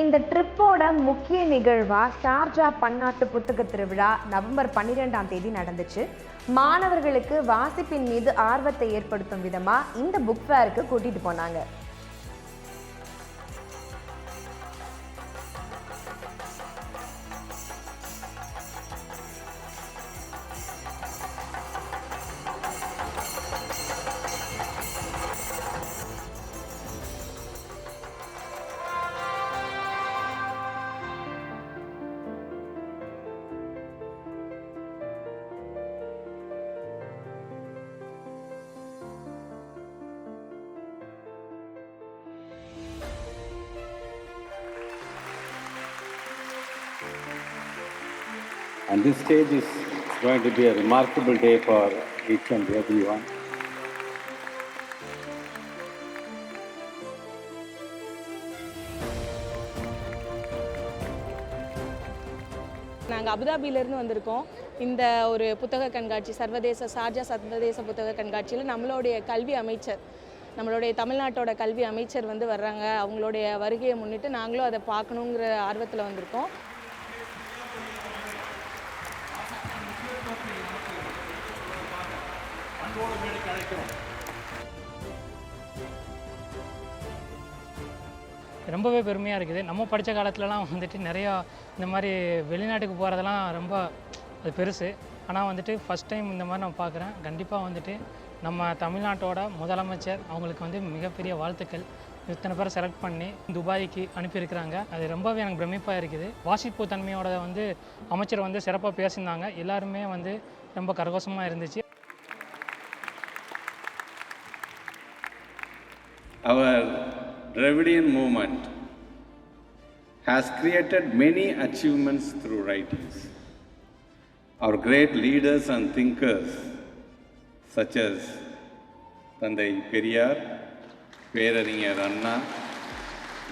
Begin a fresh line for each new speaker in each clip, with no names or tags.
இந்த ட்ரிப்போட முக்கிய நிகழ்வாக ஷார்ஜா பன்னாட்டு புத்தக திருவிழா நவம்பர் பன்னிரெண்டாம் தேதி நடந்துச்சு. மாணவர்களுக்கு வாசிப்பின் மீது ஆர்வத்தை ஏற்படுத்தும் விதமாக இந்த புக் ஃபேருக்கு கூட்டிகிட்டு போனாங்க.
And this stage is going to be a remarkable day for each and everyone.
நாங்கள் அபுதாபியிலேருந்து வந்திருக்கோம். இந்த ஒரு புத்தக கண்காட்சி சர்வதேச சார்ஜா சர்வதேச புத்தக கண்காட்சியில் நம்மளுடைய கல்வி அமைச்சர் நம்மளுடைய தமிழ்நாட்டோட கல்வி அமைச்சர் வந்து வர்றாங்க. அவங்களுடைய வருகையை முன்னிட்டு நாங்களும் அதை பார்க்கணுங்கிற ஆர்வத்தில் வந்திருக்கோம்.
ரொம்பவே பெருமையாக இருக்குது. நம்ம படித்த காலத்துலலாம் வந்துட்டு நிறையா இந்த மாதிரி வெளிநாட்டுக்கு போகிறதெல்லாம் ரொம்ப அது பெருசு. ஆனால் வந்துட்டு ஃபஸ்ட் டைம் இந்த மாதிரி நான் பார்க்குறேன் கண்டிப்பாக வந்துட்டு நம்ம தமிழ்நாட்டோட முதலமைச்சர் அவங்களுக்கு வந்து மிகப்பெரிய வாழ்த்துக்கள். இத்தனை பேரை செலக்ட் பண்ணி துபாய்க்கு அனுப்பியிருக்கிறாங்க. அது ரொம்பவே எனக்கு பிரமிப்பாக இருக்குது. வாசிப்பு தன்மையோட வந்து அமைச்சர் வந்து சிறப்பாக பேசியிருந்தாங்க. எல்லாருமே வந்து ரொம்ப கரகோசமாக இருந்துச்சு.
Our Dravidian movement has created many achievements through writings. Our great leaders and thinkers, such as Tandai Periyar, பேரறிஞர் அண்ணா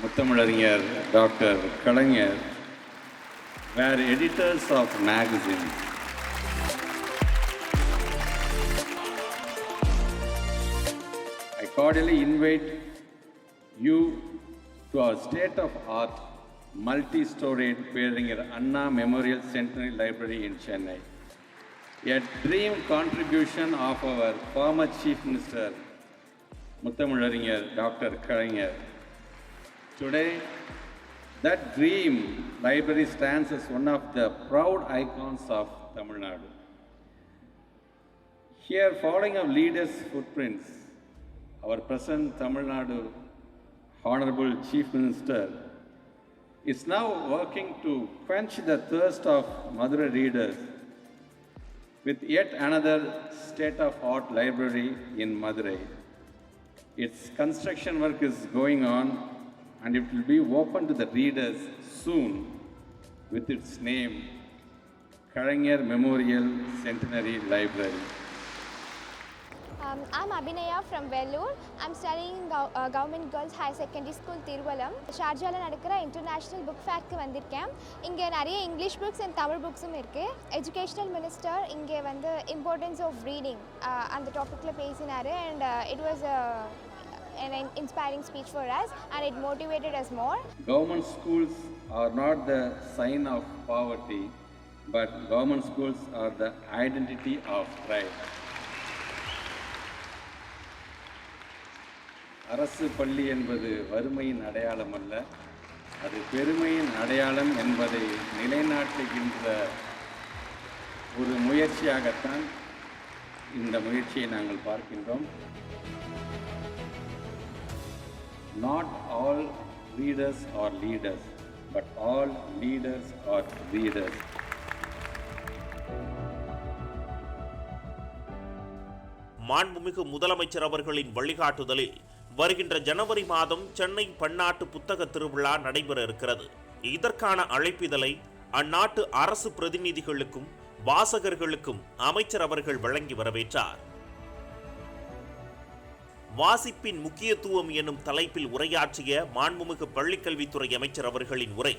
முத்தமிழறிஞர் doctor Kalaignar were editors of magazines. I cordially invite you to our state-of-art multi-storied Peringer Anna Memorial Centenary Library in Chennai. A dream contribution of our former Chief Minister, Muthamularinger Dr. Kalaignar. Today, that dream library stands as one of the proud icons of Tamil Nadu. Here, following of leaders' footprints, our present Tamil Nadu Honorable Chief Minister is now working to quench the thirst of Madurai readers with yet another state-of-art library in Madurai. Its construction work is going on and it will be open to the readers soon with its name Kalaignar Memorial Centenary Library.
Um, I'm Abhinaya from Vellore. I'm studying Gov- uh, Government Girls High Secondary School Tiruvalam ஷார்ஜாவில் நடக்கிற international book ஃபேர்க்கு வந்திருக்கேன் இங்கே நிறைய English books and Tamil புக்ஸும் இருக்குது educational minister இங்கே வந்து importance of reading அந்த டாப்பிக்கில் பேசினார் and it was an inspiring speech for us and it motivated us more.
Government schools are not the sign of poverty, but government schools are the identity of pride. அரசு பள்ளி என்பது வறுமையின் அடையாளம் அல்ல அது பெருமையின் அடையாளம் என்பதை நிலைநாட்டுகின்ற ஒரு முயற்சியாகத்தான் இந்த முயற்சியை நாங்கள் பார்க்கின்றோம் not all readers are leaders but all leaders are readers.
மாண்புமிகு முதலமைச்சர் அவர்களின் வழிகாட்டுதலில் வருகின்ற ஜனவரி மாதம் சென்னை பன்னாட்டு புத்தக திருவிழா நடைபெற இருக்கிறது. இதற்கான அழைப்பிதழை அந்நாட்டு அரசு பிரதிநிதிகளுக்கும் வாசகர்களுக்கும் அமைச்சர் அவர்கள் வழங்கி வரவேற்றார். வாசிப்பின் முக்கியத்துவம் என்னும் தலைப்பில் உரையாற்றிய மாண்புமிகு பள்ளிக்கல்வித்துறை அமைச்சர் அவர்களின் உரை.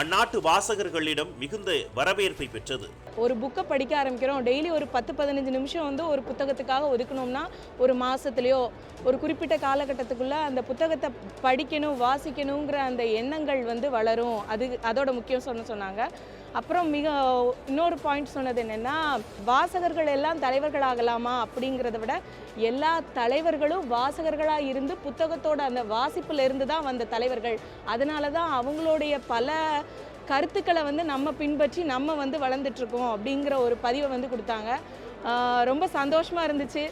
அந்நாட்டு வாசகர்களிடம் மிகுந்த வரவேற்பை பெற்றது.
ஒரு புக்கை படிக்க ஆரம்பிக்கிறோம். டெய்லி ஒரு பத்து பதினஞ்சு நிமிஷம் வந்து ஒரு புத்தகத்துக்காக ஒதுக்கணும்னா ஒரு மாதத்துலேயோ ஒரு குறிப்பிட்ட காலகட்டத்துக்குள்ளே அந்த புத்தகத்தை படிக்கணும் வாசிக்கணுங்கிற அந்த எண்ணங்கள் வந்து வளரும். அது அதோட முக்கியம் சொன்ன சொன்னாங்க. அப்புறம் மிக இன்னொரு பாயிண்ட் சொன்னது என்னென்னா வாசகர்கள் எல்லாம் தலைவர்கள் ஆகலாமா அப்படிங்கிறத விட எல்லா தலைவர்களும் வாசகர்களாக இருந்து புத்தகத்தோட அந்த வாசிப்பில் இருந்து தான் வந்த தலைவர்கள். அதனால தான் அவங்களுடைய பல கருத்துக்களை வந்து நம்ம பின்பற்றி நம்ம வந்து வளர்ந்துட்டுருக்கோம் அப்படிங்கிற ஒரு பதிவை வந்து கொடுத்தாங்க. ரொம்ப சந்தோஷமாக இருந்துச்சு.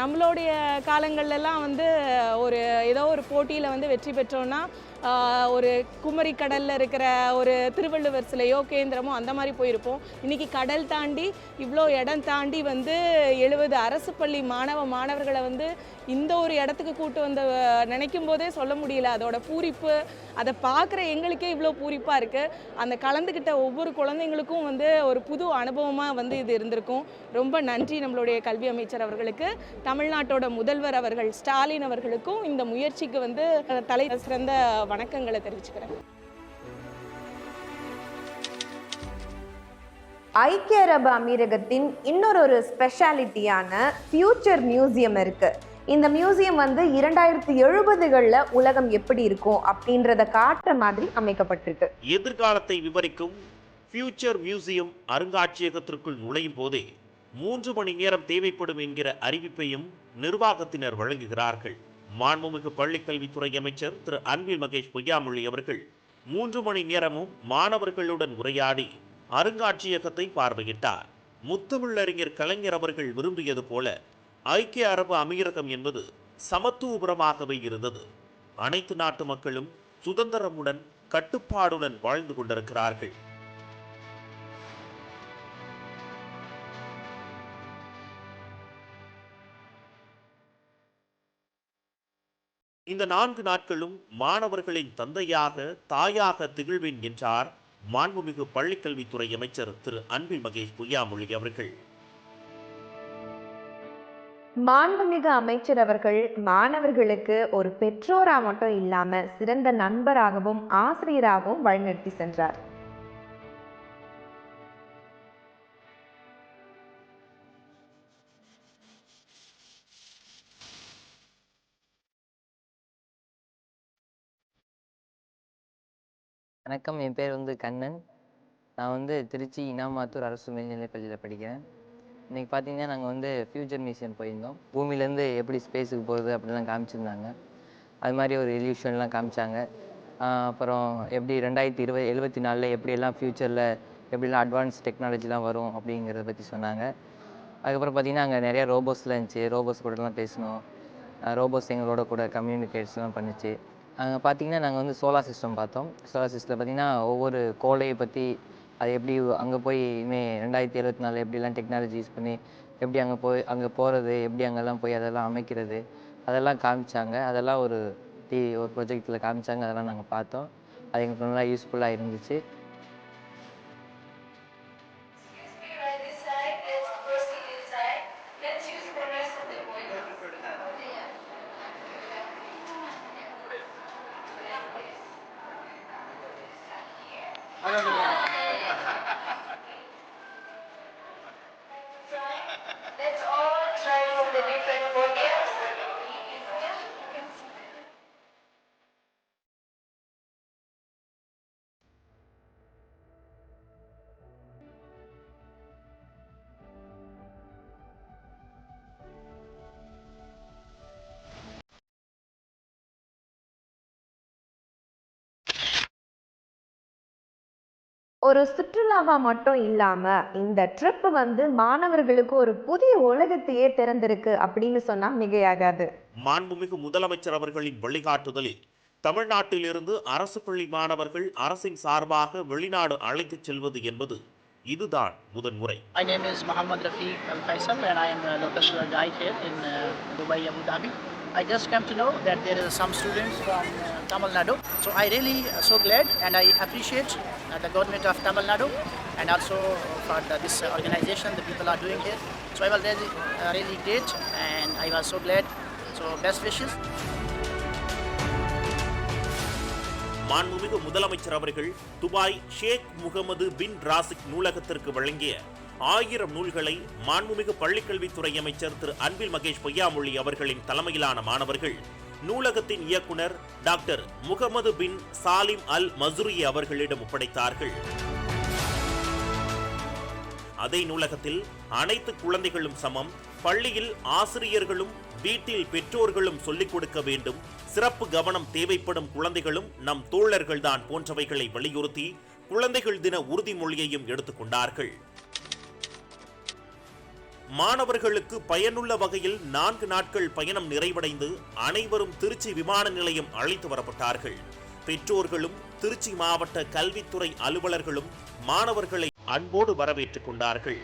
நம்மளுடைய காலங்கள்லாம் வந்து ஒரு ஏதோ ஒரு போட்டியில் வந்து வெற்றி பெற்றோன்னா ஒரு குமரி கடலில் இருக்கிற ஒரு திருவள்ளுவர் சிலையோ கேந்திரமோ அந்த மாதிரி போயிருப்போம். இன்றைக்கி கடல் தாண்டி இவ்வளோ இடம் தாண்டி வந்து எழுபது அரசு பள்ளி மாணவ மாணவர்களை வந்து இந்த ஒரு இடத்துக்கு கூட்டு வந்த நினைக்கும் போதே சொல்ல முடியல. அதோட பூரிப்பு அதை பார்க்குற எங்களுக்கே இவ்வளோ பூரிப்பாக இருக்குது அந்த கலந்துக்கிட்ட ஒவ்வொரு குழந்தைங்களுக்கும் வந்து ஒரு புது அனுபவமாக வந்து இது இருந்திருக்கும். ரொம்ப நன்றி நம்மளுடைய கல்வி அமைச்சர் அவர்களுக்கு. தமிழ்நாட்டோட முதல்வர் அவர்கள் ஸ்டாலின் அவர்களுக்கும் இந்த முயற்சிக்கு வந்து தலை சிறந்த வணக்கங்களை தெரிவிச்சுக்கிறேன்.
ஐக்கிய அரபு அமீரகத்தின் இன்னொரு ஒரு ஸ்பெஷாலிட்டியான ஃபியூச்சர் மியூசியம் இருக்கு. இந்த மியூசியம் வந்து இரண்டாயிரத்தி எழுபதுகளில் உலகம் எப்படி இருக்கும் அப்படின்றத காட்டுற மாதிரி அமைக்கப்பட்டிருக்கு.
எதிர்காலத்தை விவரிக்கும் ஃபியூச்சர் மியூசியம் அருங்காட்சியகத்திற்குள் நுழையும் போதே மூன்று மணி நேரம் தேவைப்படும் என்கிற அறிவிப்பையும் நிர்வாகத்தினர் வழங்குகிறார்கள். மாண்புமிகு பள்ளிக்கல்வித்துறை அமைச்சர் திரு அன்பில் மகேஷ் பொய்யாமொழி அவர்கள் மூன்று மணி நேரமும் மாணவர்களுடன் உரையாடி அருங்காட்சியகத்தை பார்வையிட்டார். முத்தமிழறிஞர் கலைஞர் அவர்கள் விரும்பியது போல ஐக்கிய அரபு அமீரகம் என்பது சமத்துவபுரமாகவே இருந்தது. அனைத்து நாட்டு மக்களும் சுதந்திரமுடன் கட்டுப்பாடுடன் வாழ்ந்து கொண்டிருக்கிறார்கள். இந்த நான்கு நாட்களும் மாணவர்களின் தந்தையாக தாயாக திகழ்வேன் என்றார் மாண்புமிகு பள்ளிக்கல்வித்துறை அமைச்சர் திரு. அன்பில் மகேஷ் பொய்யாமொழி அவர்கள்.
மாண்புமிகு அமைச்சர் அவர்கள் மாணவர்களுக்கு ஒரு பெற்றோரா மட்டும் இல்லாம சிறந்த நண்பராகவும் ஆசிரியராகவும் வழிநடத்தி சென்றார்.
வணக்கம். என் பேர் வந்து கண்ணன். நான் வந்து திருச்சி இனாமாத்தூர் அரசு மேல்நிலைப் பள்ளியில் படிக்கிறேன். இன்றைக்கி பார்த்தீங்கன்னா நாங்கள் வந்து ஃப்யூச்சர் மியூசியம் போயிருந்தோம். பூமியிலேருந்து எப்படி ஸ்பேஸுக்கு போகிறது அப்படிலாம் காமிச்சிருந்தாங்க. அது மாதிரி ஒரு இல்யூஷன்லாம் காமிச்சாங்க. அப்புறம் எப்படி ரெண்டாயிரத்தி இருபது எழுபத்தி நாலில் எப்படியெல்லாம் ஃப்யூச்சரில் எப்படிலாம் அட்வான்ஸ் டெக்னாலஜிலாம் வரும் அப்படிங்கிறத பற்றி சொன்னாங்க. அதுக்கப்புறம் பார்த்தீங்கன்னா அங்கே நிறையா ரோபோஸ்லாம் இருந்துச்சு. ரோபோஸ் கூடலாம் பேசணும் ரோபோஸ் எங்களோட கூட கம்யூனிகேட்ஸ்லாம் பண்ணுச்சு. அங்கே பார்த்தீங்கன்னா நாங்கள் வந்து சோலார் சிஸ்டம் பார்த்தோம். சோலார் சிஸ்டத்தில் பார்த்தீங்கன்னா ஒவ்வொரு கோளையை பற்றி அது எப்படி அங்கே போய் இனிமே ரெண்டாயிரத்தி எழுபத்தி நாலு எப்படிலாம் டெக்னாலஜி யூஸ் பண்ணி எப்படி அங்கே போய் அங்கே போகிறது எப்படி அங்கெல்லாம் போய் அதெல்லாம் அமைக்கிறது அதெல்லாம் காமிச்சாங்க. அதெல்லாம் ஒரு டி ஒரு ப்ரொஜெக்டில் காமிச்சாங்க. அதெல்லாம் நாங்கள் பார்த்தோம். அது எங்களுக்கு நல்லா யூஸ்ஃபுல்லாக இருந்துச்சு. I don't know.
Let's all try from the different ஒரு சுற்றுலாவா மட்டும் இல்லாம இந்த ட்ரிப் வந்து மாணவர்களுக்கு ஒரு புதிய உலகத்தையே திறந்திருக்கு அப்படின்னு சொன்னா மிகையாகாது
மாண்புமிகு முதலமைச்சர் அவர்களின் வழிகாட்டுதலில் தமிழ்நாட்டிலிருந்து அரசு பள்ளி மாணவர்கள் அரசின் சார்பாக வெளிநாடு அழைத்துச் செல்வது என்பது இதுதான் முதன்முறை
My name is Muhammad Rafiq Al Faisal and I am a local guide here in uh, Dubai, Abu Dhabi. I just came to know that there are some students from uh, Tamil Nadu. So I really uh, so glad and I appreciate uh, the government of Tamil Nadu and also for the, this uh, organization the people are doing here. So I was really, uh, really great and I was so glad. So best wishes.
மாண்புமிகு முதலமைச்சர் அவர்கள் Dubai ஷேக் முகமது பின் ராசிக் நூலகத்திற்கு வழங்கிய ஆயிரம் நூல்களை மாண்புமிகு பள்ளிக்கல்வித்துறை அமைச்சர் திரு அன்பில் மகேஷ் பொய்யாமொழி அவர்களின் தலைமையிலான மாணவர்கள் நூலகத்தின் இயக்குனர் doctor Mohammed bin Salim Al Masuri அவர்களிடம் ஒப்படைத்தார்கள். அதே நூலகத்தில் அனைத்து குழந்தைகளும் சமம் பள்ளியில் ஆசிரியர்களும் வீட்டில் பெற்றோர்களும் சொல்லிக் கொடுக்க வேண்டும் சிறப்பு கவனம் தேவைப்படும் குழந்தைகளும் நம் தோழர்கள்தான் போன்றவைகளை வலியுறுத்தி குழந்தைகள் தின உறுதிமொழியையும் எடுத்துக்கொண்டார்கள் மாணவர்களுக்கு பயனுள்ள வகையில் நான்கு நாட்கள் பயணம் நிறைவடைந்து அனைவரும் திருச்சி விமான நிலையம் அழைத்து வரப்பட்டார்கள். பெற்றோர்களும் திருச்சி மாவட்ட கல்வித்துறை அலுவலர்களும் மாணவர்களை அன்போடு வரவேற்றுக் கொண்டார்கள்.